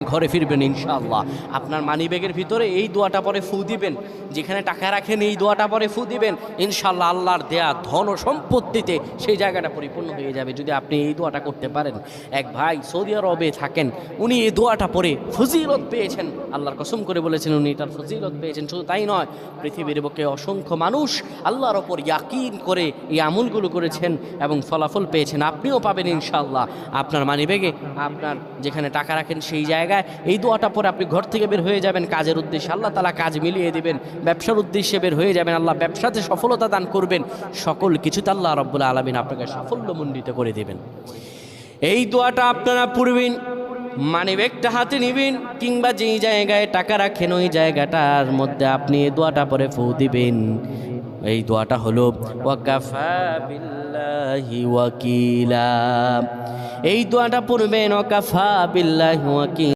ঘরে ফিরবেন ইনশাআল্লাহ। আপনার মানিব্যাগের ভিতরে এই দোয়াটা পরে ফু দিবেন, যেখানে টাকা রাখেন এই দোয়াটা পরে ফু দিবেন, ইনশাআল্লাহ আল্লাহর দেয়া ধন সম্পত্তিতে সেই জায়গাটা পরিপূর্ণ হয়ে যাবে যদি আপনি এই দোয়াটা করতে পারেন। এক ভাই সৌদি আরবে থাকেন, উনি এই দোয়াটা পরে ফজিলত পেয়েছেন। আল্লাহর কসম করে বলেছেন, উনি এটার ফজিলত পেয়েছেন। শুধু তাই নয়, পৃথিবীর বুকে অসংখ্য মানুষ আল্লাহর ওপর ইয়াকিন করে এই আমলগুলো করেছেন এবং ফলাফল পেয়েছেন। আপনিও পাবেন ইনশাআল্লাহ। আপনার মানি মানিব্যাগে, আপনার যেখানে টাকা রাখেন সেই জায়গায় এই দোয়াটা পরে আপনি ঘর থেকে বের হয়ে যাবেন কাজের উদ্দেশ্যে। আল্লাহ তালা কাজ মিলিয়ে দিবেন, ব্যবসার উদ্দেশ্যে বের হয়ে যাবেন, আল্লাহ ব্যবসাতে সফলতা দান করবেন। সকল কিছুতে আল্লাহ রব্বুল আলমিন আপনাকে সাফল্যমণ্ডিত করে দেবেন। এই দোয়াটা আপনারা পড়বেন মানে ব্যাগটা হাতে নিবেন, কিংবা যেই জায়গায় টাকা রাখেন ওই জায়গাটার মধ্যে আপনি এই দোয়াটা পরে ফু দিবেন। এই দোয়াটা হলো ওয়াকিলা। এই দোয়াটা পড়বেন, ওয়াকাফা বিল্লাহি ওয়াকিলা।